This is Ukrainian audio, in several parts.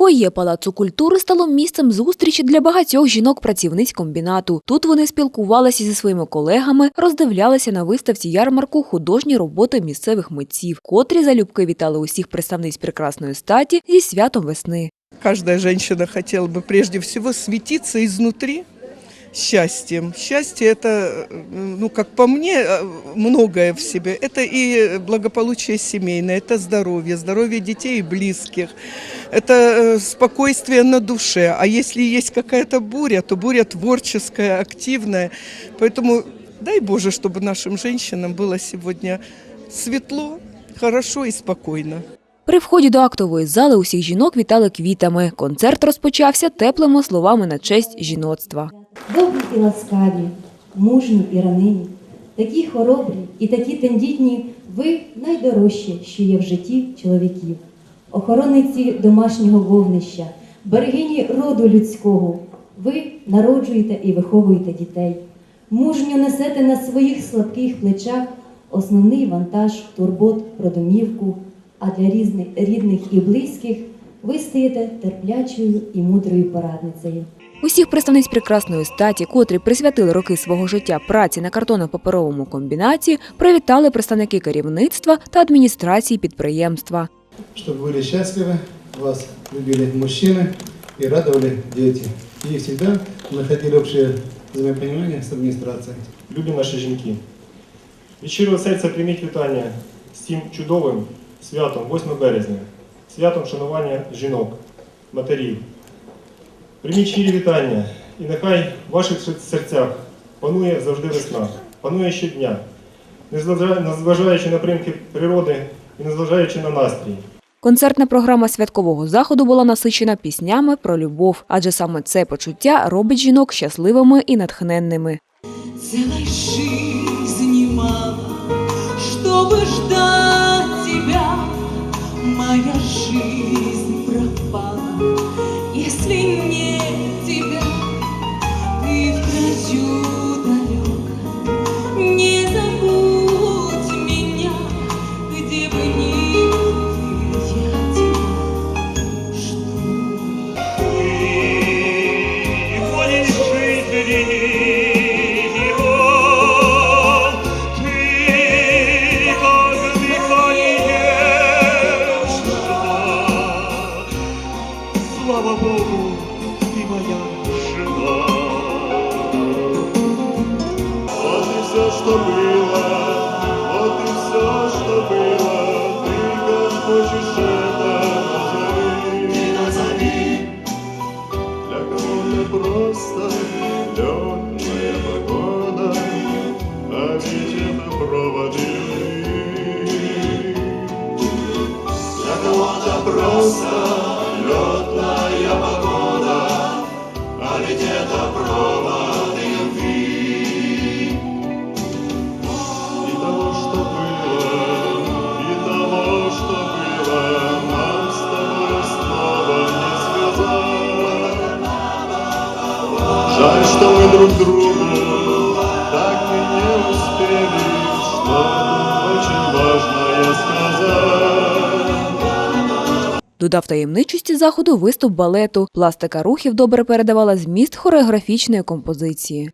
Фоє Палацу культури стало місцем зустрічі для багатьох жінок-працівниць комбінату. Тут вони спілкувалися зі своїми колегами, роздивлялися на виставці ярмарку художні роботи місцевих митців, котрі залюбки вітали усіх представниць прекрасної статі зі святом весни. Кожна жінка хотіла б прежде всього світитися изнутри счастьем. Счастье это, э, ну, как по мне, э, многое в себе. Это и благополучие семейное, это здоровье, здоровье детей и близких. Это э, спокойствие на душе. А если есть какая-то буря, то буря творческая, активная. Поэтому дай Боже, чтобы нашим женщинам было сегодня светло, хорошо и спокойно. При вході до актової зали усіх жінок вітали квітами. Концерт розпочався теплими словами на честь жіноцтва. Добрі і ласкаві, мужні і ранимі, такі хоробрі і такі тендітні, ви найдорожчі, що є в житті чоловіків, охоронниці домашнього вогнища, берегині роду людського. Ви народжуєте і виховуєте дітей, мужньо несете на своїх слабких плечах основний вантаж турбот про домівку, а для різних, рідних і близьких ви стаєте терплячою і мудрою порадницею. Усіх представниць прекрасної статі, котрі присвятили роки свого життя праці на картонно-паперовому комбінаті, привітали представники керівництва та адміністрації підприємства. чтобы были счастливы, вас любили мужчины и радовали дети. И всегда находили общее взаимопонимание с администрацией. Любі наші жінки. Від щирого серця прийміть вітання з цим чудовим святом 8 березня, святом шанування жінок, матерів. Прийміть щирі вітання, і нехай в ваших серцях панує завжди весна, панує щодня, незважаючи на примки природи і незважаючи на настрій. Концертна програма святкового заходу була насичена піснями про любов, адже саме це почуття робить жінок щасливими і натхненними. Целой жизни мало, чтобы ждать тебя. Моя жизнь пропала, если нет Слава Богу, ты моя жена. Вот и все, что было, вот и все, что было, ты как хочешь это назови. Для кого-то просто летная погода, а ведь это проводы. Для кого-то просто летная погода, а ведь это проводы любви. И того, что было, и того, что было, нам с тобой снова не связать. Жаль, что мы друг другу Додав таємничості заходу виступ балету. Пластика рухів добре передавала зміст хореографічної композиції.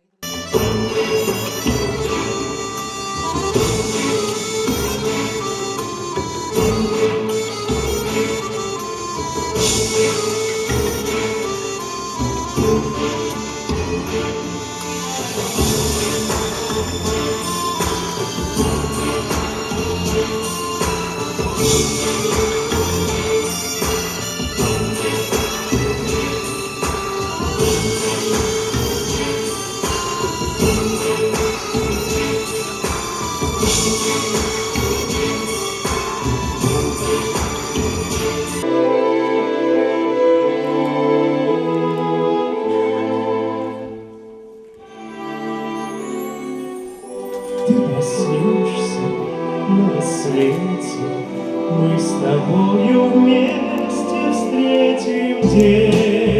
Тобою вместе встретим день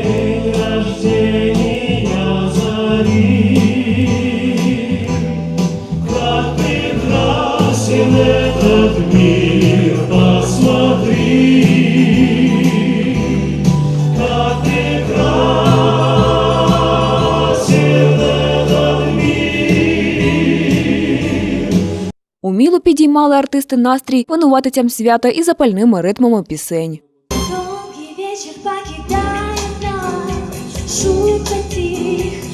Уміло підіймали артисти настрій винуватицям свята і запальними ритмами пісень. Довгий вечір покидає нас, шутка тих,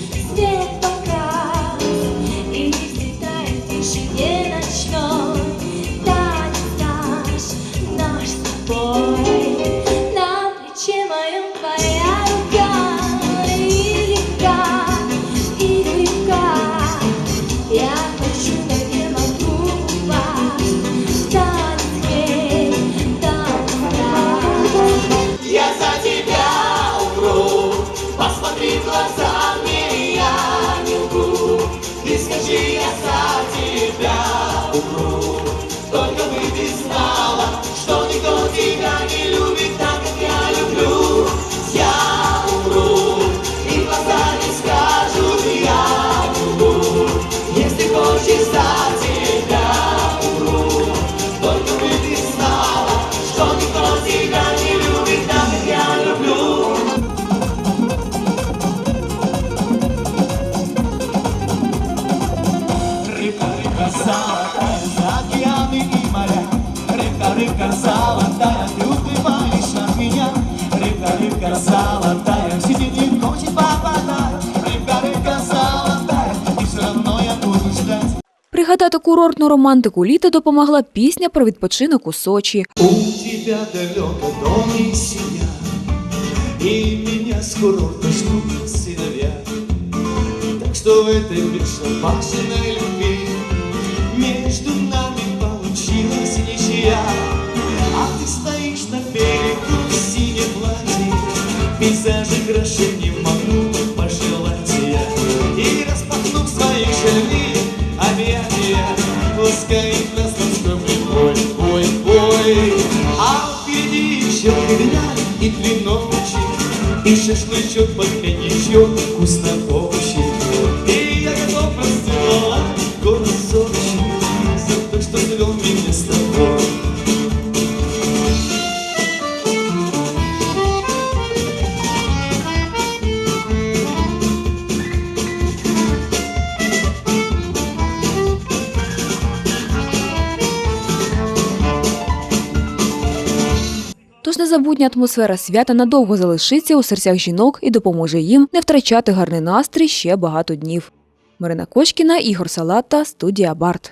Река, река золотая, ты уплываешь от меня. Река, река золотая, в сети не хочет попадать. Река, река золотая, и все равно я буду ждать. Пригадати курортну романтику літа допомогла пісня про відпочинок у Сочі. У тебя далеко дом и семья, И меня с курорта ждут сыновья. Так что в этой бесшабашенной любви Между нами Краше не могу пожелать я. И распахнув свои шаги, объятия, Ласкает нас ласковый бой, бой, бой. А впереди еще грязь и три ночи, И шашлычок под коньячок вкусно незабутня атмосфера свята надовго залишиться у серцях жінок і допоможе їм не втрачати гарний настрій ще багато днів. Марина Кочкіна, Ігор Салата, студія Барт.